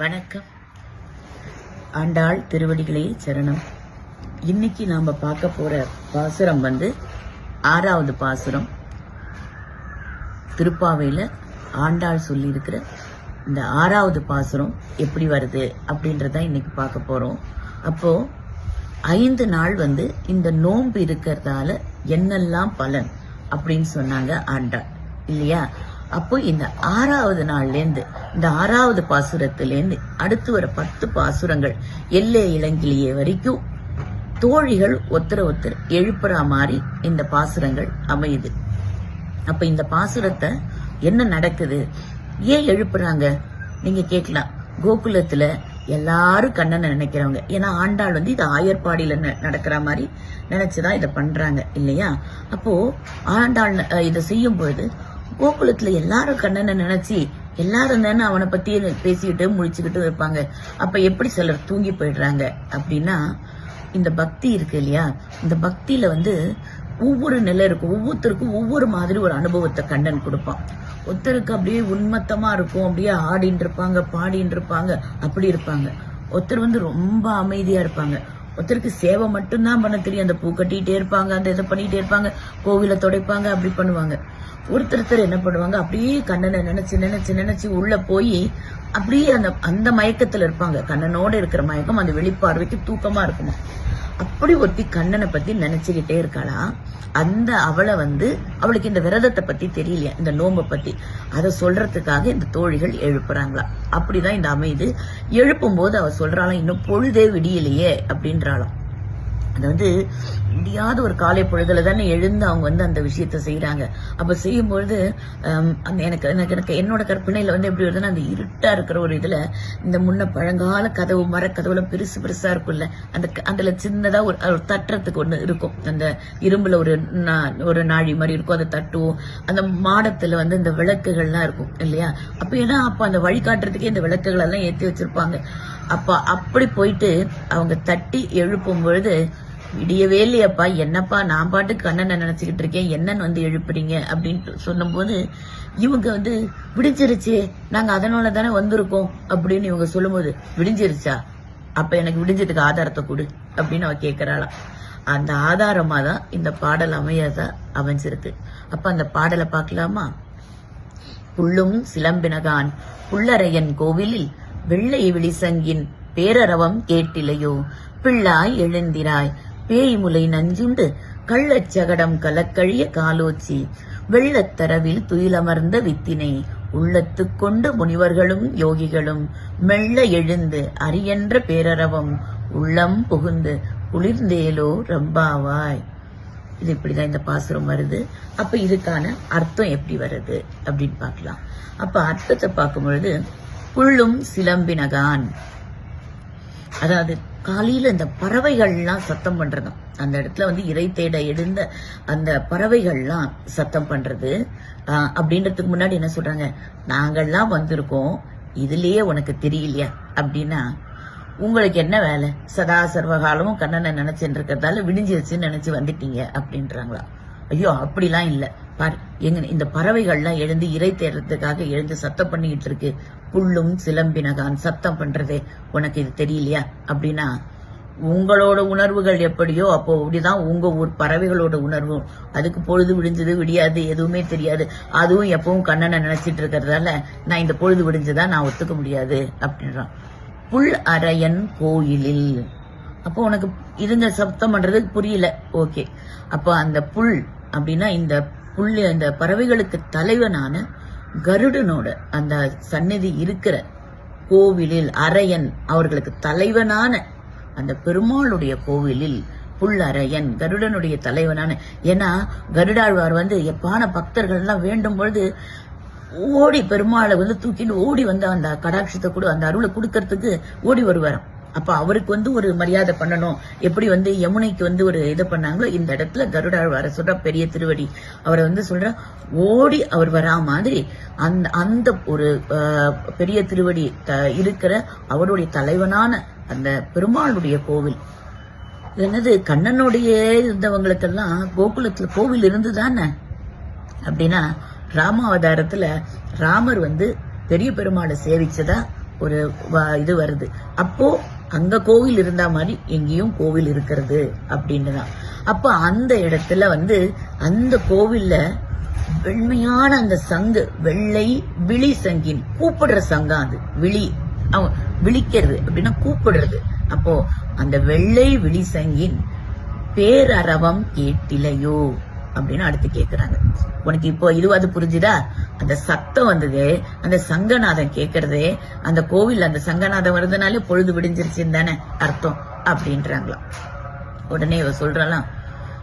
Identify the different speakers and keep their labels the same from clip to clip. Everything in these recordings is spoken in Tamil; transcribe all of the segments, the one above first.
Speaker 1: வணக்கம். ஆண்டாள் திருவடிகளே சரணம். இன்னைக்கு நாம பார்க்க போற பாசுரம் வந்து ஆறாவது பாசுரம். திருப்பாவையில ஆண்டாள் சொல்லியிருக்கிற இந்த ஆறாவது பாசுரம் எப்படி வருது அப்படின்றத இன்னைக்கு பார்க்க போறோம். அப்போ ஐந்து நாள் வந்து இந்த நோன்பு இருக்கிறதால என்னெல்லாம் பலன் அப்படின்னு சொன்னாங்க ஆண்டாள். இல்லையா? அப்போ இந்த ஆறாவது நாள்லேருந்து இந்த ஆறாவது பாசுரத்திலேருந்து அடுத்து வர பத்து பாசுரங்கள் எல்லை இளங்கிலியே வரைக்கும் தோழிகள் ஒத்தர ஒத்தர் எழுப்புறா மாதிரி இந்த பாசுரங்கள் அமையுது. அப்ப இந்த பாசுரத்தை என்ன நடக்குது? ஏன் எழுப்புறாங்க? நீங்க கேட்கலாம். கோகுலத்துல எல்லாரும் கண்ணனை நினைக்கிறவங்க. ஏன்னா ஆண்டாள் வந்து இது ஆயர்பாடியில ந- நடக்கிற மாதிரி நினைச்சுதான் இதை பண்றாங்க இல்லையா? அப்போ ஆண்டாள் இதை செய்யும் பொழுது கோகுலத்துல எல்லாரும் கண்ணனை நினைச்சு எல்லாரும் தானே அவனை பத்தி பேசிக்கிட்டு முழிச்சுக்கிட்டு இருப்பாங்க. அப்ப எப்படி சிலர் தூங்கி போயிடுறாங்க அப்படின்னா இந்த பக்தி இருக்கு இல்லையா? இந்த பக்தியில வந்து ஒவ்வொரு நிலை இருக்கும் ஒவ்வொருத்தருக்கும் ஒவ்வொரு மாதிரி ஒரு அனுபவத்தை கண்ணன் கொடுப்பான். ஒருத்தருக்கு அப்படியே உன்மத்தமா இருக்கும். அப்படியே ஆடின்னு இருப்பாங்க பாடின்னு இருப்பாங்க. அப்படி இருப்பாங்க. ஒருத்தர் வந்து ரொம்ப அமைதியா இருப்பாங்க. ஒருத்தருக்கு சேவை மட்டும்தான் பண்ண தெரியும். அந்த பூ கட்டிகிட்டே இருப்பாங்க அந்த இதை பண்ணிட்டே இருப்பாங்க கோவில துடைப்பாங்க அப்படி பண்ணுவாங்க. ஒருத்தருத்தர் என்ன பண்ணுவாங்க? அப்படியே கண்ணனை நினைச்சு நினைச்சு நினைச்சு உள்ள போய் அப்படியே அந்த அந்த மயக்கத்துல இருப்பாங்க. கண்ணனோட இருக்கிற மயக்கம் அந்த வெளிப்பார்வைக்கு தூக்கமா இருக்குமா? அப்படி ஒருத்தி கண்ணனை பத்தி நினைச்சுக்கிட்டே இருக்காளா? அந்த அவளை வந்து அவளுக்கு இந்த விரதத்தை பத்தி தெரியலையா? இந்த நோம்பை பத்தி. அதை சொல்றதுக்காக இந்த தோழிகள் எழுப்புறாங்களா? அப்படிதான் இந்த அமைது. எழுப்பும் போது அவ சொல்றாளாம் இன்னும் பொழுதே விடியலையே அப்படின்றாளாம். அது வந்து முடியாத ஒரு காலை பொழுதுல தானே எழுந்து அவங்க வந்து அந்த விஷயத்த செய்யறாங்க அப்ப செய்யும்பொழுது அந்த எனக்கு எனக்கு எனக்கு என்னோட கற்பனையில வந்து எப்படி வருதுன்னா அந்த இருட்டா இருக்கிற ஒரு இதுல இந்த முன்ன பழங்கால கதவு மரக்கதவுல பெருசு பெருசா இருக்கும்ல அந்த அதில் அதுல சின்னதா ஒரு ஒரு தட்டுறதுக்கு ஒண்ணு இருக்கும். அந்த இரும்புல ஒரு நா- ஒரு நாழி மாதிரி இருக்கும் அதை தட்டுவோம். அந்த மாடத்துல வந்து இந்த விளக்குகள்லாம் இருக்கும் இல்லையா? அப்ப ஏன்னா அப்ப அந்த வழிகாட்டுறதுக்கே இந்த விளக்குகள் எல்லாம் ஏத்தி வச்சிருப்பாங்க. அப்ப அப்படி போயிட்டு அவங்க தட்டி எழுப்பும் பொழுது விடியவே இல்லையப்பா. என்னப்பா நான் பாட்டுக்கு கண்ணனை நினைச்சுக்கிட்டு இருக்கேன். என்னன்னு வந்து எழுப்புறீங்க? அப்படின்ட்டு சொல்லும்போது இவங்க வந்து விடிஞ்சிருச்சு. நாங்க அதனால தானே வந்திருக்கோம். அப்படின்னு இவங்க சொல்லும்போது விடிஞ்சிருச்சா? அப்ப எனக்கு விடிஞ்சதுக்கு ஆதாரத்தை கொடு. அப்படின்னு அவ கேக்குறாளா. அந்த ஆதாரமா தான் இந்த பாடல் அமையதா அமைஞ்சிருக்கு. அப்ப அந்த பாடலை பார்க்கலாமா? புள்ளும் சிலம்பினகான் புள்ளரையன் கோவிலில் வெள்ளை விழிசங்கின் பேரரவம் கேட்டிலையோ. பிள்ளாய் எழுந்திராய் பேய்முலை நஞ்சுண்டு கள்ளச்சகடம் கலக்கழிய காலோச்சி. வெள்ளத்தரவில் துயிலமர்ந்த வித்தினை உள்ளத்து கொண்டு முனிவர்களும் யோகிகளும் மெல்ல எழுந்து அரியன்ற பேரரவம் உள்ளம் புகுந்து குளிர்ந்தேலோ ரம்பாவாய். இது இப்படிதான் இந்த பாசுரம் வருது. அப்ப இதுக்கான அர்த்தம் எப்படி வருது அப்படின்னு பார்க்கலாம். அப்ப அர்த்தத்தை பார்க்கும் பொழுது புள்ளும் சிலம்பினகான். அதாவது காலையில இந்த பறவைகள்லாம் சத்தம் பண்றதும் அந்த இடத்துல வந்து இறை தேட எழுந்த அந்த பறவைகள்லாம் சத்தம் பண்றது. ஆஹ், அப்படின்றதுக்கு முன்னாடி என்ன சொல்றாங்க? நாங்கள்லாம் வந்திருக்கோம். இதுலயே உனக்கு தெரியலையா? அப்படின்னா உங்களுக்கு என்ன வேலை? சதா சர்வகாலமும் கண்ணனை நினைச்சுட்டு இருக்கிறதால விடிஞ்சிருச்சுன்னு நினைச்சு வந்துட்டீங்க அப்படின்றாங்களா ஐயோ அப்படிலாம் இல்ல. பார் எங்க இந்த பறவைகள்லாம் எழுந்து இறை தேடுறதுக்காக எழுந்து சத்தம் பண்ணிக்கிட்டு இருக்கு. புல்லும் சிலம்பினகான் சத்தம் பண்றது உனக்கு இது தெரியலையா? அப்படின்னா உங்களோட உணர்வுகள் எப்படியோ அப்போ அப்படிதான் உங்க ஊர் பறவைகளோட உணர்வும் அதுக்கு பொழுது விடிஞ்சது விடியாது எதுவுமே தெரியாது. அதுவும் எப்பவும் கண்ணனை நினைச்சிட்டு இருக்கிறதால நான் இந்த பொழுது விடிஞ்சதா நான் ஒத்துக்க முடியாது அப்படின்றான். புல் அரையன் கோயிலில். அப்போ உனக்கு இதுங்க சப்தம் பண்றதுக்கு புரியல. ஓகே. அப்போ அந்த புல் அப்படின்னா இந்த புள்ளி அந்த பறவைகளுக்கு தலைவனான கருடனோட அந்த சந்நிதி இருக்கிற கோவிலில் அரையன் அவர்களுக்கு தலைவனான அந்த பெருமாளுடைய கோவிலில் புல்லரையன் கருடனுடைய தலைவனான. ஏன்னா கருடாழ்வார் வந்து எப்பான பக்தர்கள் எல்லாம் வேண்டும் பொழுது ஓடி பெருமாளை வந்து தூக்கிட்டு ஓடி வந்து அந்த கடாட்சத்தை கூட அந்த அருளை கொடுக்கறதுக்கு ஓடி வருவாராம். அப்ப அவருக்கு வந்து ஒரு மரியாதை பண்ணணும். எப்படி வந்து யமுனைக்கு வந்து ஒரு இது பண்ணாங்களோ இந்த இடத்துல கருடாழ்வார சொல்ற பெரிய திருவடி. அவரை வந்து சொல்ற ஓடி அவர் வரா மாதிரி அந்த அந்த ஒரு அஹ், பெரிய திருவடி த- இருக்கிற அவருடைய தலைவனான அந்த பெருமாளுடைய கோவில். என்னது கண்ணனுடைய இருந்தவங்களுக்கெல்லாம் கோகுலத்துல கோவில் இருந்துதானே? அப்படின்னா ராமாவதாரத்துல ராமர் வந்து பெரிய பெருமாளை சேவிச்சதா ஒரு வ- இது வருது. அப்போ அங்க கோவில் இருந்தா மாதிரி எங்கேயும் கோவில் இருக்கிறது அப்படின்னு தான் அப்ப அந்த இடத்துல வந்து அந்த கோவில்ல வெண்மையான அந்த சங்கு வெள்ளை விழி சங்கின் கூப்பிடுற சங்கம் அது. விழி அவன் விழிக்கிறது அப்படின்னா கூப்பிடுறது. அப்போ அந்த வெள்ளை விழி சங்கின் பேரரவம் கேட்டிலையோ அப்படின்னு அடுத்து கேக்குறாங்க. உனக்கு இப்போ இதுவாது புரிஞ்சுதா? அந்த சத்தம் வந்தது அந்த சங்கநாதம் கேக்குறதே அந்த கோவில் அந்த சங்கநாதம் வருதுனாலே பொழுது விடிஞ்சிருச்சுன்னு தானே அர்த்தம் அப்படின்றாங்களாம். உடனே இவ சொல்றாளாம்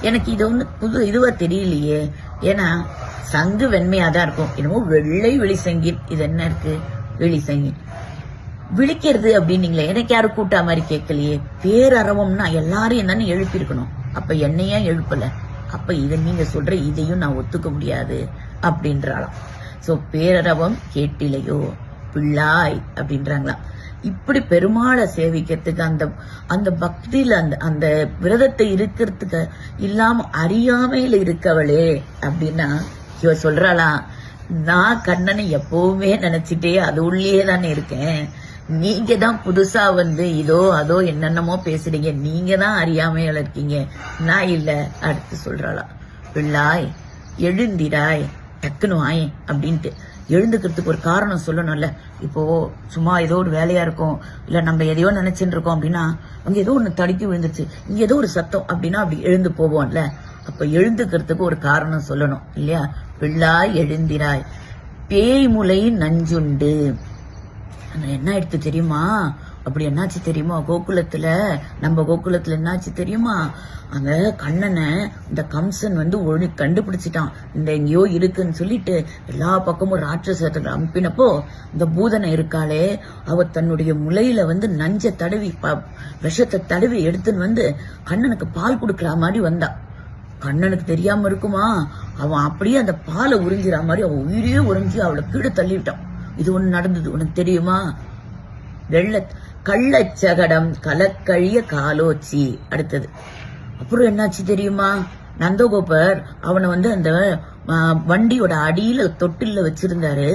Speaker 1: எனக்கு இது ஒண்ணு புது இதுவா தெரியலையே. ஏன்னா சங்கு வெண்மையா தான் இருக்கும். என்னமோ வெள்ளை வெளிசங்கின் இது என்ன இருக்கு? வெளிசங்கின் விழிக்கிறது அப்படின்னீங்களே எனக்கு யாரும் கூட்டா மாதிரி கேட்கலையே. பேரறவம்னா எல்லாரையும் தானே எழுப்பியிருக்கணும். அப்ப என்னையா எழுப்பல. அப்ப இதை நீங்க சொல்ற இதையும் நான் ஒத்துக்க முடியாது. அப்படின்றாளாம். சோ பேரரவம் கேட்டிலையோ? பிள்ளாய் அப்படின்றாங்களாம் இப்படி பெருமாளை சேவிக்கிறதுக்கு அந்த அந்த பக்தியில அந்த அந்த விரதத்தை இருக்கிறதுக்கு இல்லாம அறியாமையில இருக்கவளே அப்படின்னா இவ சொல்றாளா நான் கண்ணனை எப்பவுமே நினைச்சிட்டே அது உள்ளே தானே இருக்கேன். நீங்க தான் புதுசா வந்து இதோ அதோ என்னென்னமோ பேசுறீங்க. நீங்க தான் அறியாமையில இருக்கீங்க. நான் இல்ல அடுத்து சொல்றாளா. பிள்ளாய் எழுந்திராய் டக்குனு வாயேன் அப்படின்ட்டு எழுந்துக்கிறதுக்கு ஒரு காரணம் சொல்லணும்ல. இப்போ சும்மா ஏதோ ஒரு வேலையா இருக்கும் இல்ல நம்ம எதையோ நினைச்சுட்டு இருக்கோம் அப்படின்னா அங்க ஏதோ ஒண்ணு தடுக்கி விழுந்துருச்சு. இங்க ஏதோ ஒரு சத்தம் அப்படின்னா அப்படி எழுந்து போவோம்ல. அப்ப எழுந்துக்கிறதுக்கு ஒரு காரணம் சொல்லணும் இல்லையா? பிள்ளாய் எழுந்திராய். பேய் முலை நஞ்சுண்டு என்ன எடுத்து தெரியுமா? அப்படி என்னாச்சு தெரியுமா? கோகுலத்துல நம்ம கோகுலத்துல என்னாச்சு தெரியுமா? அங்க கண்ணனை இந்த கம்சன் வந்து ஒழு கண்டுபிடிச்சிட்டான். இந்த எங்கேயோ இருக்குன்னு சொல்லிட்டு எல்லா பக்கமும் ராட்சசத்தை அனுப்பினப்போ இந்த பூதனை இருக்காளே அவ தன்னுடைய முலையில வந்து நஞ்ச தடவி ப- விஷத்தை தடவி எடுத்துன்னு வந்து கண்ணனுக்கு பால் கொடுக்குற மாதிரி வந்தா. கண்ணனுக்கு தெரியாம இருக்குமா? அவன் அப்படியே அந்த பாலை உறிஞ்சிற மாதிரி அவன் உயிரையே உறிஞ்சி அவளை கீழே தள்ளிவிட்டான். இது ஒண்ணு நடந்தது. உனக்கு தெரியுமா? வெள்ள கள்ளச்சகடம் கலக்கழிய காலோச்சி. அடுத்தது. அப்புறம் என்னாச்சு தெரியுமா? நந்தகோபர் அவனை வந்து அந்த வண்டியோட அடியில தொட்டில வச்சிருந்தாரு.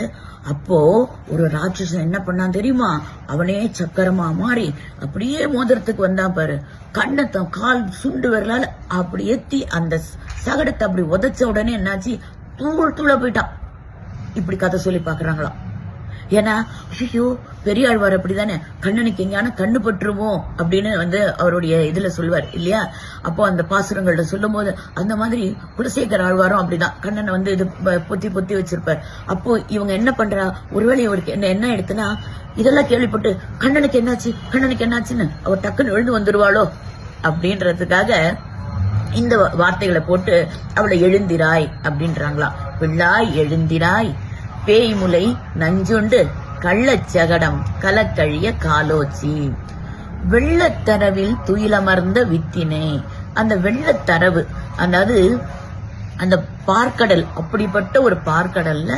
Speaker 1: அப்போ ஒரு ராட்சசன் என்ன பண்ணான் தெரியுமா? அவனே சக்கரமா மாறி அப்படியே மோதிரத்துக்கு வந்தான் பாரு. கண்ணை கால் சுண்டு வரலால அப்படி எத்தி அந்த சகடத்தை அப்படி உதச்ச உடனே என்னாச்சு? தூள் தூள போயிட்டான். இப்படி கதை சொல்லி பாக்குறாங்களாம் ஏன்னா ஐயோ பெரியாழ்வார் அப்படிதானே? கண்ணனுக்கு எங்கேயான கண்ணு பற்றுமோ அப்படின்னு வந்து அவருடைய இதுல சொல்லுவார் இல்லையா? அப்போ அந்த பாசுரங்கள்ட்ட சொல்லும் போது அந்த மாதிரி குலசேகர் ஆழ்வாரும் அப்படிதான். கண்ணனை வந்து இது ப- பொத்தி பொத்தி வச்சிருப்பார். அப்போ இவங்க என்ன பண்றா? ஒருவேளை இவருக்கு என்ன என்ன எடுத்துனா இதெல்லாம் கேள்விப்பட்டு கண்ணனுக்கு என்னாச்சு? கண்ணனுக்கு என்னாச்சுன்னு? அவர் டக்குன்னு எழுந்து வந்துருவாளோ? அப்படின்றதுக்காக இந்த வார்த்தைகளை போட்டு அவளை எழுந்திராய் அப்படின்றாங்களாம். பிள்ளாய் எழுந்திராய். பேய்முலை நஞ்சுண்டு கள்ளச்சகடம் கலக்கழிய காலோச்சி. வெள்ளத்தரவில் துயிலமர்ந்த வித்தினை அந்த வெள்ளத்தரவு அதாவது அந்த பார்க்கடல் அப்படிப்பட்ட ஒரு பார்க்கடல்ல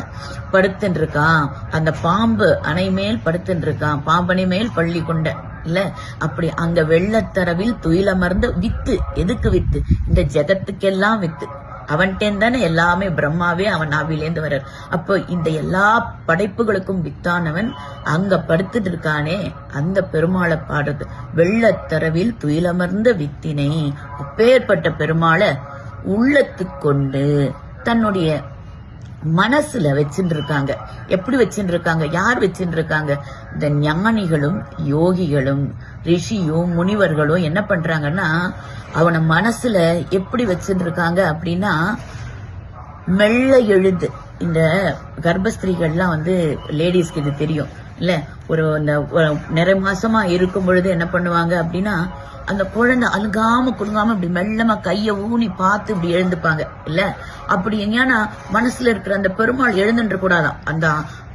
Speaker 1: படுத்துட்டு இருக்கான் அந்த பாம்பு அணை மேல் படுத்துட்டு இருக்கான் பாம்பனை மேல் பள்ளி கொண்ட இல்ல அப்படி அங்க வெள்ளத்தரவில் துயிலமர்ந்த வித்து எதுக்கு வித்து? இந்த ஜெகத்துக்கெல்லாம் வித்து. அவன்கிட்ட தானே எல்லாமே பிரம்மாவே அவன் நாவிலேந்து வர்றார் அப்போ இந்த எல்லா படைப்புகளுக்கும் வித்தானவன் அங்க படுத்துட்டு இருக்கானே அந்த பெருமாளை பாடுறது. வெள்ளத்தரவில் துயிலமர்ந்த வித்தினை அப்பேற்பட்ட பெருமாளை உள்ளத்துக் கொண்டு தன்னுடைய மனசுல வச்சுட்டு இருக்காங்க எப்படி வச்சுட்டு இருக்காங்க யார் வச்சுட்டு இருக்காங்க இந்த ஞானிகளும் யோகிகளும் ரிஷியும் முனிவர்களும் என்ன பண்றாங்கன்னா அவன மனசுல எப்படி வச்சுட்டு இருக்காங்க அப்படின்னா மெல்ல எழுது இந்த கர்ப்பஸ்திரீகள்லாம் வந்து லேடிஸ்க்கு இது தெரியும். இல்ல ஒரு இந்த நிறை மாசமா இருக்கும் பொழுது என்ன பண்ணுவாங்க அப்படின்னா அந்த குழந்தை அழுகாம குழுங்காம இப்படி மெல்லமா கைய ஊனி பார்த்து இப்படி எழுந்துப்பாங்க இல்ல? அப்படி எங்கேயானா மனசுல இருக்கிற அந்த பெருமாள் எழுந்துட்டு கூடாதான். அந்த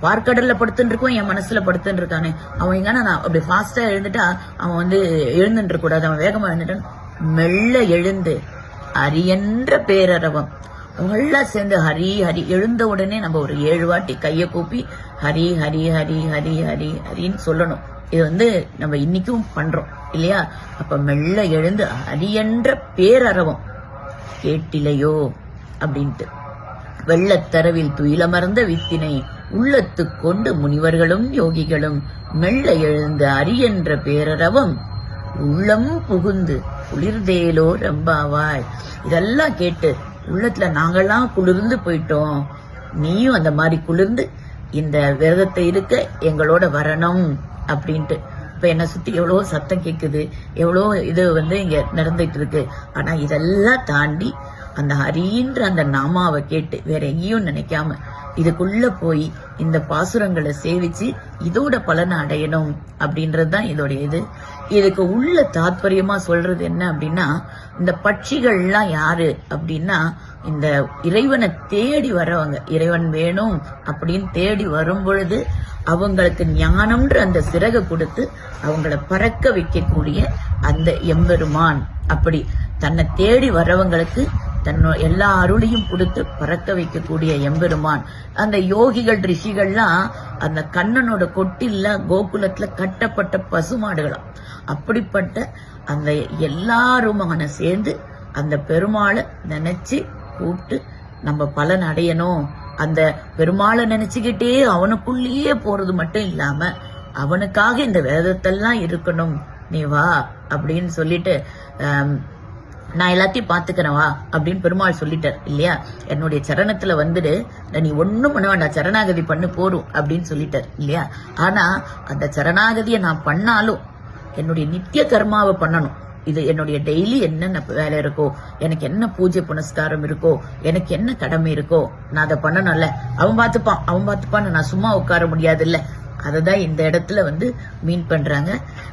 Speaker 1: பார்க்கடல்ல படுத்துட்டு இருக்கோம் என் மனசுல படுத்துட்டு இருக்கானே. அவன் எங்கன்னா நான் அப்படி ஃபாஸ்டா எழுந்துட்டா அவன் வந்து எழுந்துட்டு கூடாது. அவன் வேகமா எழுந்துட்டான். மெல்ல எழுந்து அரியன்ற பேரரவம். நல்லா சேர்ந்து ஹரி ஹரி எழுந்த உடனே நம்ம ஒரு ஏழு வாட்டி கைய கூப்பி ஹரி ஹரி ஹரி ஹரி ஹரி ஹரின்னு சொல்லணும். இது வந்து நம்ம இன்னைக்கும் பண்றோம் இல்லையா? அப்ப மெல்ல எழுந்து ஹரியன்ற பேரரவம் கேட்டிலையோ அப்படின்ட்டு. வெள்ளத்தரவில் துயிலமர்ந்த வித்தினை உள்ளத்து கொண்டு முனிவர்களும் யோகிகளும் மெல்ல எழுந்த அரியன்ற பேரரவம் உள்ளம் புகுந்து குளிர்தேலோ ரம்பாவாய். இதெல்லாம் கேட்டு உள்ளத்துல நாங்கெல்லாம் குளிர்ந்து போயிட்டோம். நீயும் அந்த மாதிரி குளிர்ந்து இந்த விரதத்தை இருக்க எங்களோட வரணும் அப்படின்ட்டு. இப்ப என்ன சுத்தி எவ்வளவு சத்தம் கேக்குது எவ்வளோ இது வந்து இங்க நடந்துட்டு இருக்கு. ஆனா இதெல்லாம் தாண்டி அந்த ஹரின்ற அந்த நாமாவை கேட்டு வேற எங்கேயும் நினைக்காம இதுக்குள்ள போய் இந்த பாசுரங்களை சேவிச்சு இதோட பலனை அடையணும் அப்படின்றது தான் இதோடைய இது. இதுக்கு உள்ள தாத்பரியமா சொல்றது என்ன அப்படின்னா இந்த பட்சிகள்லாம் யாரு அப்படின்னா இந்த இறைவனை தேடி வரவங்க. இறைவன் வேணும் அப்படின்னு தேடி வரும் பொழுது அவங்களுக்கு ஞானம்ன்ற அந்த சிறகை கொடுத்து அவங்கள பறக்க வைக்கக்கூடிய அந்த எம்பெருமான். அப்படி தன்னை தேடி வரவங்களுக்கு தன்னோ எல்லா அருளையும் கொடுத்து பறக்க வைக்கக்கூடிய எம்பெருமான். அந்த யோகிகள் ரிஷிகள்லாம் அந்த கண்ணனோட கொட்டில்ல கோகுலத்துல கட்டப்பட்ட பசுமாடுகளாம். அப்படிப்பட்ட அந்த எல்லாருமான சேர்ந்து அந்த பெருமாளை நினைச்சு கூப்பிட்டு நம்ம பலன் அடையணும். அந்த பெருமாளை நினைச்சுக்கிட்டே அவனுக்குள்ளேயே போறது மட்டும் இல்லாம அவனுக்காக இந்த வேதத்தெல்லாம் இருக்கணும். நீ வா அப்படின்னு சொல்லிட்டு நான் எல்லாத்தையும் பாத்துக்கிறேன் வா அப்படின்னு பெருமாள் சொல்லிட்டார். இல்லையா? என்னுடைய சரணத்துல வந்துடு. நீ ஒன்னும் பண்ண வேண்டாம். சரணாகதி பண்ணு போரும் அப்படின்னு சொல்லிட்டார். இல்லையா? ஆனா அந்த சரணாகதியை நான் பண்ணாலும் என்னுடைய நித்திய கர்மாவை பண்ணணும். இது என்னுடைய டெய்லி என்னென்ன வேலை இருக்கோ எனக்கு என்ன பூஜை புனஸ்காரம் இருக்கோ எனக்கு என்ன கடமை இருக்கோ நான் அதை பண்ணணும்ல. அவன் பார்த்துப்பான் அவன் பார்த்துப்பான்னு நான் சும்மா உட்கார முடியாது இல்ல அததான் இந்த இடத்துல வந்து மீன் பண்றாங்க.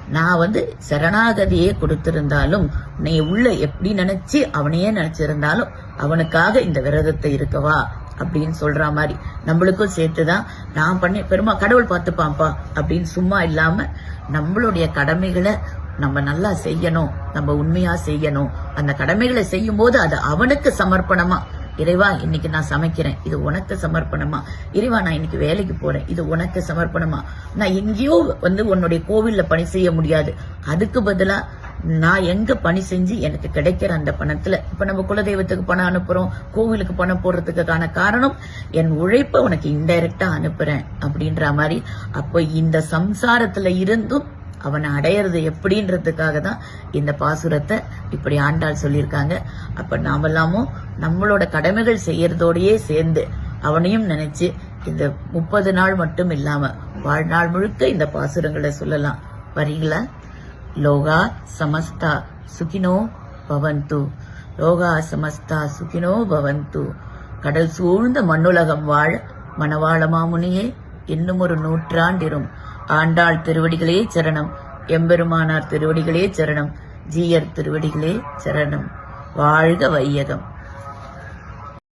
Speaker 1: நான் வந்து சரணாகதியே கொடுத்திருந்தாலும் நீ உள்ள எப்படி நினைச்சு அவனையே நினைச்சிருந்தாலும் அவனுக்காக இந்த விரதத்தை இருக்கவா அப்படின்னு சொல்ற மாதிரி நம்மளுக்கும் சேர்த்துதான். நான் பண்ணி பெருமா கடவுள் பார்த்துப்பான்ப்பா அப்படின்னு சும்மா இல்லாம நம்மளுடைய கடமைகளை நம்ம நல்லா செய்யணும். நம்ம உண்மையா செய்யணும். அந்த கடமைகளை செய்யும் போது அது அவனுக்கு சமர்ப்பணமா. இறைவா இன்னைக்கு நான் சமைக்கிறேன். இது உனக்கு சமர்ப்பணமா. இறைவா நான் இன்னைக்கு வேலைக்கு போறேன். இது உனக்கு சமர்ப்பணமா. நான் எங்கேயோ வந்து உன்னுடைய கோவில்ல பணி செய்ய முடியாது. அதுக்கு பதிலா நான் எங்க பணி செஞ்சு எனக்கு கிடைக்கிற அந்த பணத்துல இப்ப நம்ம குலதெய்வத்துக்கு பணம் அனுப்புறோம் கோவிலுக்கு பணம் போடுறதுக்கான காரணம் என் உழைப்பை உனக்கு இன்டைரக்டா அனுப்புறேன் அப்படின்ற மாதிரி அப்போ இந்த சம்சாரத்துல இருந்தும் அவனை அடையிறது எப்படின்றதுக்காக தான் இந்த பாசுரத்தை இப்படி ஆண்டாள் சொல்லியிருக்காங்க. அப்ப நாமெல்லாமும் நம்மளோட கடமைகள் செய்யறதோடயே சேர்ந்து அவனையும் நினைச்சு இந்த முப்பது நாள் மட்டும் இல்லாம வாழ்நாள் முழுக்க இந்த பாசுரங்களை சொல்லலாம். வரீங்களா? லோகா சமஸ்தா சுகினோ பவந்து. லோகா சமஸ்தா சுகினோ பவந்து. கடல் சூழ்ந்த மண்ணுலகம் வாழ மணவாள மாமுனியே இன்னும் ஒரு நூற்றாண்டிரும். ஆண்டாள் திருவடிகளே சரணம் எம்பெருமானார் திருவடிகளே சரணம் ஜீயர் திருவடிகளே சரணம். வாழ்க வையகம்.